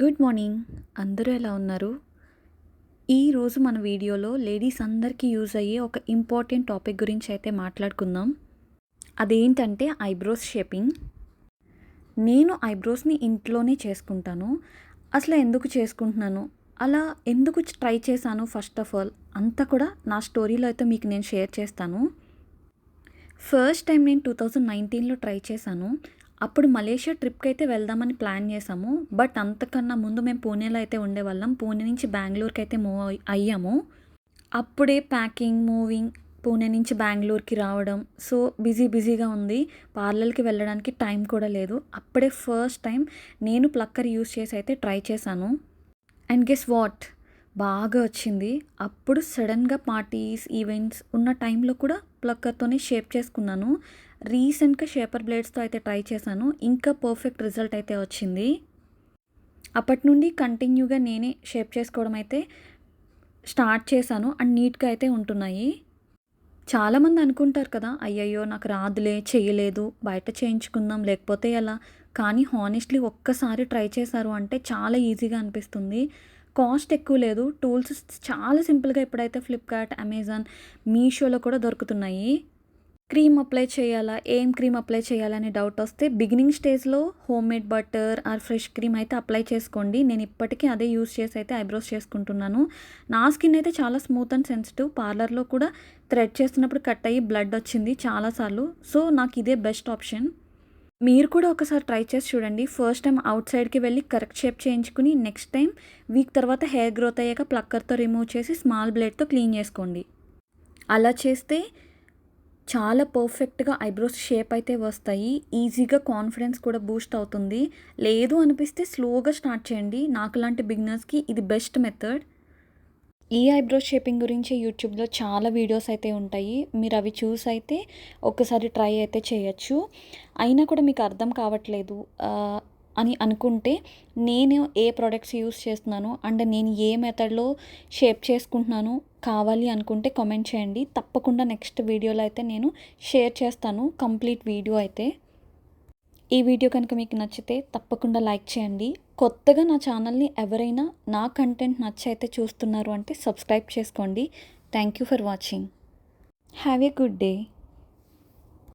Good morning. అందరూ ఎలా ఉన్నారు? ఈరోజు మన వీడియోలో లేడీస్ అందరికీ యూజ్ అయ్యే ఒక ఇంపార్టెంట్ టాపిక్ గురించి అయితే మాట్లాడుకుందాం. అదేంటంటే ఐబ్రోస్ షేపింగ్. నేను ఐబ్రోస్ని ఇంట్లోనే చేసుకుంటాను. అసలు ఎందుకు చేసుకుంటున్నాను? అలా ఎందుకు ట్రై చేశాను ఫస్ట్ ఆఫ్ ఆల్? అంతా కూడా నా స్టోరీలో అయితే మీకు నేను షేర్ చేస్తాను. ఫస్ట్ టైం నేను టూ థౌజండ్ నైన్టీన్లో ట్రై చేశాను. అప్పుడు మలేషియా ట్రిప్కి అయితే వెళ్దామని ప్లాన్ చేసాము. బట్ అంతకన్నా ముందు మేము పూణేలో అయితే ఉండేవాళ్ళం. పూణే నుంచి బెంగళూరుకి అయితే మూవ్ అయ్యాము. అప్పుడే ప్యాకింగ్ మూవింగ్ పూణే నుంచి బెంగళూరుకి రావడం. సో బిజీ బిజీగా ఉంది. పార్లర్కి వెళ్ళడానికి టైం కూడా లేదు. అప్పుడే ఫస్ట్ టైం నేను ప్లక్కర్ యూస్ చేసి అయితే ట్రై చేశాను. And guess what? బాగా వచ్చింది. అప్పుడు సడన్గా పార్టీస్ ఈవెంట్స్ ఉన్న టైంలో కూడా ప్లక్కర్తోనే షేప్ చేసుకున్నాను. రీసెంట్గా షేపర్ బ్లేడ్స్తో అయితే ట్రై చేశాను. ఇంకా పర్ఫెక్ట్ రిజల్ట్ అయితే వచ్చింది. అప్పటి నుండి కంటిన్యూగా నేనే షేప్ చేసుకోవడం అయితే స్టార్ట్ చేశాను. అండ్ నీట్గా అయితే ఉంటున్నాయి. చాలామంది అనుకుంటారు కదా అయ్యయ్యో నాకు రాదులే చేయలేదు బయట చేయించుకుందాం లేకపోతే ఎలా? కానీ హానెస్ట్లీ ఒక్కసారి ట్రై చేశారు అంటే చాలా ఈజీగా అనిపిస్తుంది. కాస్ట్ ఎక్కువ లేదు. టూల్స్ చాలా సింపుల్గా ఇప్పుడైతే ఫ్లిప్కార్ట్ అమెజాన్ మీషోలో కూడా దొరుకుతున్నాయి. క్రీమ్ అప్లై చేయాలా? ఏం క్రీమ్ అప్లై చేయాలని డౌట్ వస్తే బిగినింగ్ స్టేజ్లో home made butter or fresh cream అయితే అప్లై చేసుకోండి. నేను ఇప్పటికీ అదే యూస్ చేసి అయితే ఐబ్రోస్ చేసుకుంటున్నాను. నా స్కిన్ అయితే చాలా స్మూత్ అండ్ సెన్సిటివ్. పార్లర్లో కూడా థ్రెడ్ చేస్తున్నప్పుడు కట్ అయ్యి బ్లడ్ వచ్చింది చాలాసార్లు సో నాకు ఇదే బెస్ట్ ఆప్షన్. మీరు కూడా ఒకసారి ట్రై చేసి చూడండి. ఫస్ట్ టైం అవుట్ సైడ్కి వెళ్ళి కరెక్ట్ షేప్ చేయించుకుని నెక్స్ట్ టైం వీక్ తర్వాత హెయిర్ గ్రోత్ అయ్యాక ప్లక్కర్తో రిమూవ్ చేసి స్మాల్ బ్లేడ్తో క్లీన్ చేసుకోండి. అలా చేస్తే చాలా పర్ఫెక్ట్గా ఐబ్రోస్ షేప్ అయితే వస్తాయి. ఈజీగా కాన్ఫిడెన్స్ కూడా బూస్ట్ అవుతుంది. లేదు అనిపిస్తే స్లోగా స్టార్ట్ చేయండి. నాకు లాంటి బిగినర్స్కి ఇది బెస్ట్ మెథడ్. ఈ ఐబ్రో షేపింగ్ గురించి యూట్యూబ్లో చాలా వీడియోస్ అయితే ఉంటాయి. మీరు అవి చూసి అయితే ఒకసారి ట్రై అయితే చేయొచ్చు. అయినా కూడా మీకు అర్థం కావట్లేదు అని అనుకుంటే నేను ఏ ప్రోడక్ట్స్ యూస్ చేస్తున్నాను అండ్ నేను ఏ మెథడ్లో షేప్ చేసుకుంటున్నాను కావాలి అనుకుంటే కామెంట్ చేయండి. తప్పకుండా నెక్స్ట్ వీడియోలో అయితే నేను షేర్ చేస్తాను కంప్లీట్ వీడియో అయితే. ఈ వీడియో కనుక మీకు నచ్చితే తప్పకుండా లైక్ చేయండి. కొత్తగా నా ఛానల్ని ఎవరైనా నా కంటెంట్ నచ్చైతే చూస్తున్నారు అంటే సబ్స్క్రైబ్ చేసుకోండి. Thank you for watching. Have a good day.